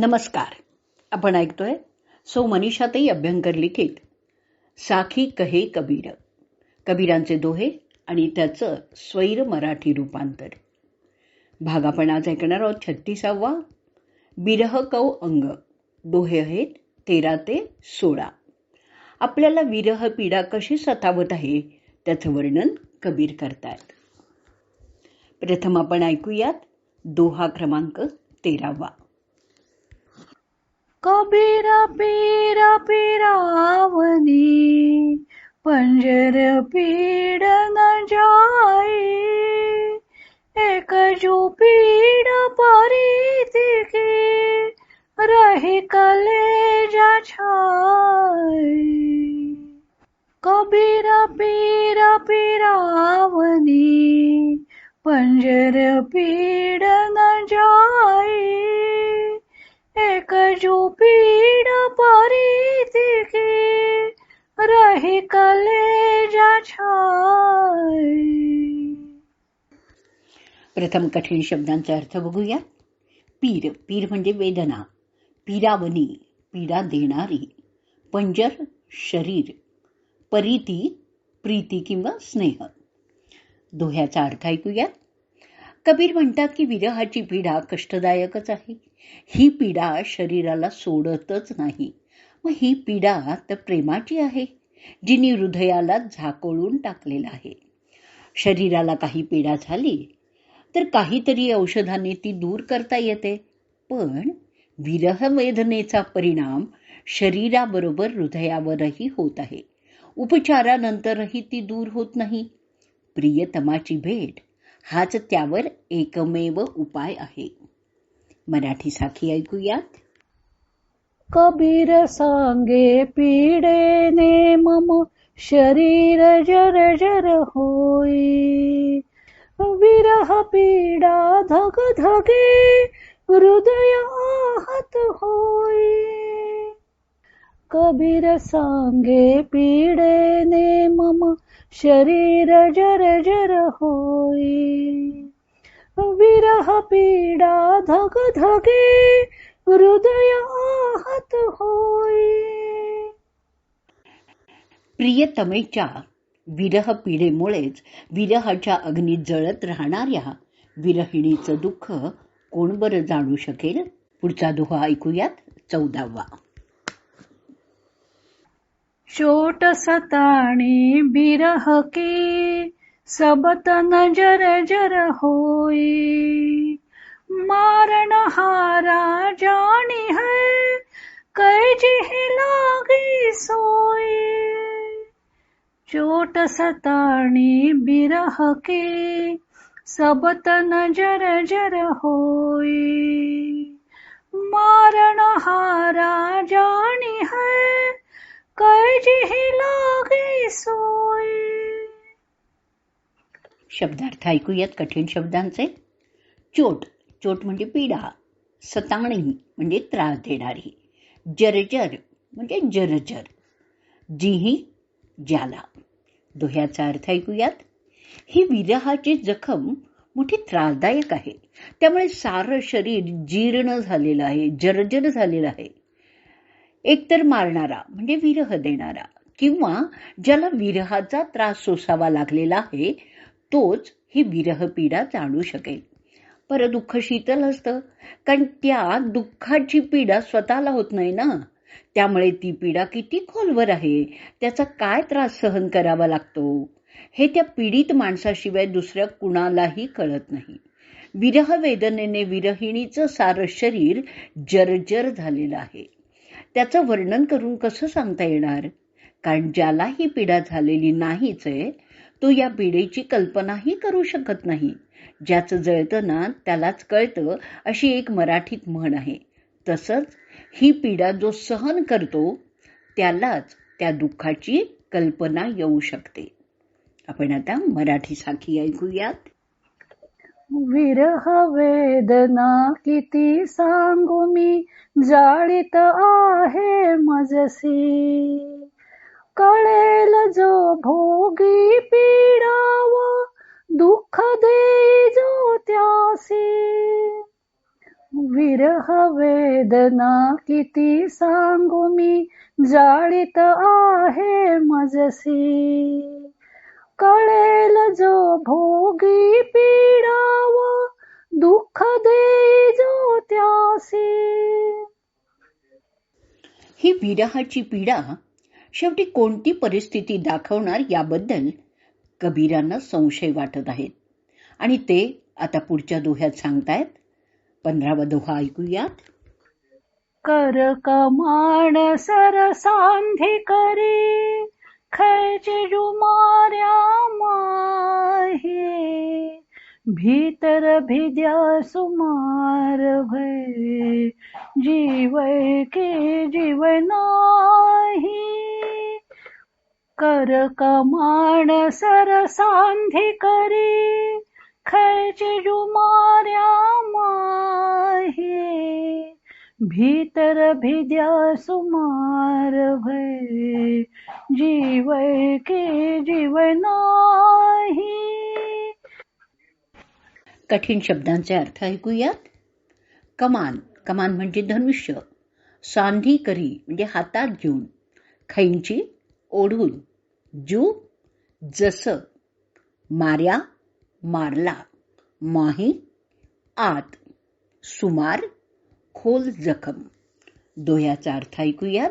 नमस्कार. आपण ऐकतोय सौ मनीषाताई अभ्यंकर लिखित. साखी कहे कबीर. कबीरांचे दोहे आणि त्याचं स्वैर मराठी रूपांतर. भाग आपण आज ऐकणार आहोत छत्तीसावा. विरह कौ अंग. दोहे आहेत तेरा ते सोळा. आपल्याला विरह पीडा कशी सतावत आहे त्याचं वर्णन कबीर करतायत प्रथम आपण ऐकूयात दोहा क्रमांक तेरावा. कबीर पीर पिरावनी पंजर पीड न जाई एक जो पीड परिति रही कलेजा छाई। कबीर पीर पिरावनी पंजर पीड न जाई पीड परिति की रही कलेजा प्रथम कठीण शब्दांचा अर्थ बघूया. पीर पीर म्हणजे वेदना. पीरावनी पीडा देणारी. पंजर शरीर. परिती प्रीती किंवा स्नेह. दोह्याचा अर्थ ऐकूयात. कबीर म्हणतात की विरहाची पीडा कष्टदायकच आहे. ही पीडा शरीराला सोडतच नाही. मग ही पीडा तर प्रेमाची आहे जिने हृदयाला झाकोळून टाकलेला आहे. शरीराला काही पीडा झाली तर काहीतरी औषधाने ती दूर करता येते. पण विरह वेदनेचा परिणाम शरीराबरोबर हृदयावरही होत आहे. उपचारानंतरही ती दूर होत नाही. प्रियतमाची भेट हाच त्यावर एकमेव उपाय आहे. मराठी साखी ऐकूयात. कबीर सांगे पीडेने मम शरीर जर जर होई. विरह पीडा धग धगे हृदय आहत होई. कबीर सांगे पीडेने मम शरीर जर जर होई. विरह पीडा धग धगे हृदय आहत होई. प्रियतमेच्या विरह पीडेमुळेच विरहाच्या अग्नीत जळत राहणाऱ्या विरहिणीचं दुःख कोण बरं जाणू शकेल? पुढचा दुहा ऐकूयात. चौदावा. चोट सताणी बिरह की सबत नज़र जर होई मारण हारा जानी है कैजी ही लागी सोई चोट सताणी बिरह की सबत नज़र जर होई मारण हारा शब्दार्थ ऐकूयात कठीण शब्दांचे? चोट. चोट म्हणजे पीडा. सताणी म्हणजे त्रास देणारी. जर्जर म्हणजे जर्जर. जीही ज्याला. दोह्याचा अर्थ ऐकूयात ही विरहाची जखम मोठी त्रासदायक आहे. त्यामुळे सारं शरीर जीर्ण झालेलं आहे जर्जर झालेलं आहे. एकतर मारणारा म्हणजे विरह देणारा किंवा ज्याला विरहाचा त्रास सोसावा लागलेला आहे तोच ही विरहपीडा जाणू शकेल. पर दुःख शीतल असतं. कारण त्या दुःखाची पीडा स्वतःला होत नाही ना. त्यामुळे ती पीडा किती खोलवर आहे त्याचा काय त्रास सहन करावा लागतो? हे त्या पीडित माणसाशिवाय दुसऱ्या कुणालाही कळत नाही. विरह वेदनेने विरहिणीचं सारं शरीर जर्जर झालेलं आहे. त्याचं वर्णन करून कसं सांगता येणार? कारण ज्याला ही पीडा झालेली नाहीच आहे तो या बिडेची कल्पनाही करू शकत नाही. ज्याचं जळतं ना त्यालाच कळतं अशी एक मराठीत म्हण आहे. तसंच ही पीडा जो सहन करतो त्यालाच त्या दुःखाची कल्पना येऊ शकते. आपण आता मराठी साखी ऐकूयात. विरह वेदना किती सांगू मी जाळीत आहे मजसी कळेल जो भोगी विरह वेदना किती सांगू मी? जाळीत आहे मजसी कळेल जो भोगी पीडाव दुःख दे जो त्यासी ही विरहाची पीडा शेवटी कोणती परिस्थिती दाखवणार याबद्दल कबीरांना संशय वाटत आहेत आणि ते आता पुढच्या दोह्यात सांगतायत पंधरावा दोहा ऐकूयात. कर कमाण सर सांधी करी खैचे जुमार्या माहे. भीतर भिद्या सुमार भय जीव के जीव नाही. कर कमाण सर सांधी करी खैचे जुमार्या माहे भीतर भिद्या सुमार भय जीव के जीव नाही कठीण शब्दांचे अर्थ ऐकूयात? कमान कमान म्हणजे धनुष्य. सांधी करी म्हणजे हातात घेऊन. खैंची ओढून. जू जसं. मार्या मारला. माही आत. सुमार खोल जखम. दोह्याचा अर्थ ऐकूयात?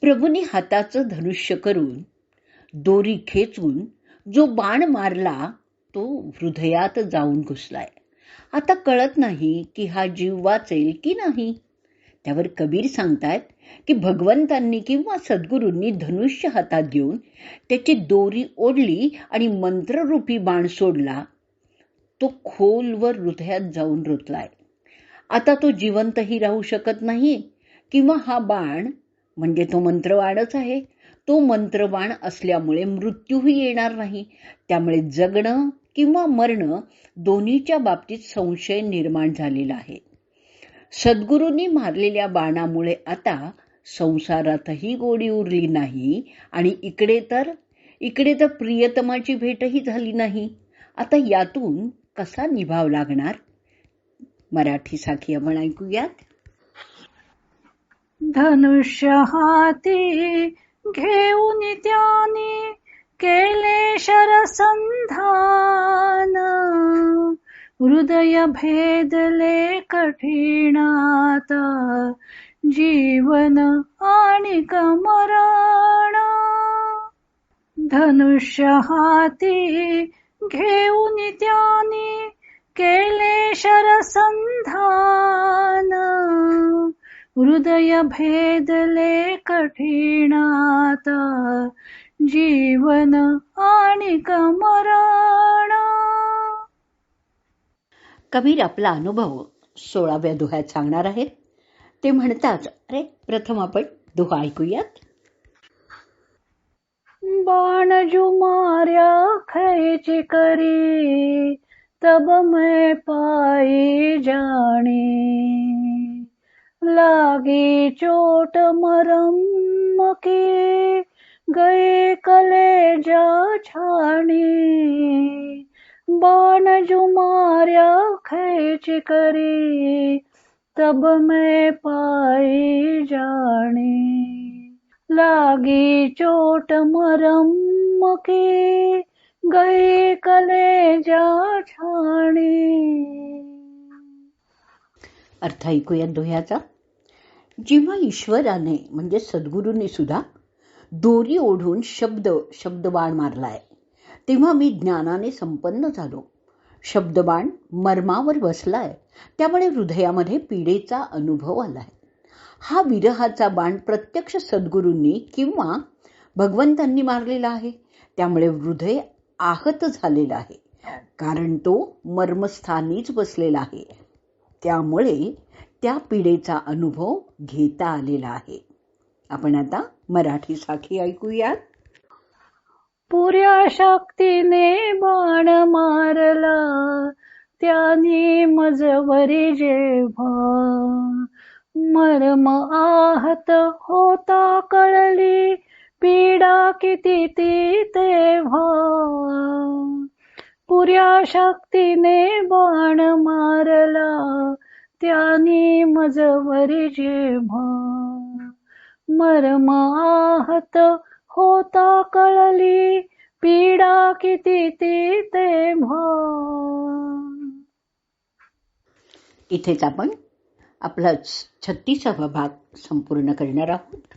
प्रभूने हाताचं धनुष्य करून दोरी खेचून जो बाण मारला तो हृदयात जाऊन घुसलाय. आता कळत नाही की हा जीव वाचेल की नाही. त्यावर कबीर सांगतात की भगवंतांनी किंवा सद्गुरूंनी धनुष्य हातात घेऊन त्याची दोरी ओढली आणि मंत्ररूपी बाण सोडला. तो खोलवर हृदयात जाऊन रुतलाय. आता तो जिवंतही राहू शकत नाही किंवा हा बाण म्हणजे तो मंत्रबाणच आहे तो मंत्रबाण असल्यामुळे मृत्यूही येणार नाही. त्यामुळे जगणं किंवा मरणं दोन्हीच्या बाबतीत संशय निर्माण झालेला आहे. सद्गुरूंनी मारलेल्या बाणामुळे आता संसारातही गोडी उरली नाही आणि इकडे तर इकडे तर प्रियतमाची भेटही झाली नाही. आता यातून कसा निभाव लागणार? मराठी साखी आपण ऐकूयात. धनुष्य हाती घेऊन त्याने केले शरसंधान. हृदय भेदले कठीणात जीवन आणि कमरण. धनुष्य हाती घेऊन त्याने केले शरसंधान. हृदय भेदले कठीणाता जीवन आणि कमरण. कबीर आपला अनुभव सोळाव्या दुह्यात सांगणार आहेत. ते म्हणतात अरे प्रथम आपण दुहा ऐकूयात. बाण जुमार्या खैची करी तब मैं पाई जाणी. लागी चोट मरम के गए कले जा छाणी. बाण जुमार्या खैची करी तब मैं पाई जाने. लागी चोट मरम की गए कले जा छाणी अर्थ ऐकूया दोह्याचा जेव्हा ईश्वराने म्हणजे सद्गुरूंनी सुद्धा दोरी ओढून शब्द शब्दबाण मारलाय. तेव्हा मी ज्ञानाने संपन्न झालो. शब्दबाण मर्मावर बसलाय. त्यामुळे हृदयामध्ये पीडेचा अनुभव आलाय. हा विरहाचा बाण प्रत्यक्ष सद्गुरूंनी किंवा भगवंतांनी मारलेला आहे. त्यामुळे हृदय आहत झालेला आहे. कारण तो मर्मस्थानीच बसलेला आहे. त्यामुळे त्या पीडेचा अनुभव घेता आलेला आहे. आपण आता मराठीसाठी ऐकूयात. पुऱ्या शक्तीने बाण मारला. त्याने मजवरी जेव्हा मर्म आहत होता कळली. पीडा किती ती तेव्हा पुऱ्या शक्तीने बाण मारला. त्यानी मजवरी जेव्हा मर्म आहत होता कळली पीडा किती ती ते इथेच आपण आपला छत्तीसावा भाग संपूर्ण करणार आहोत.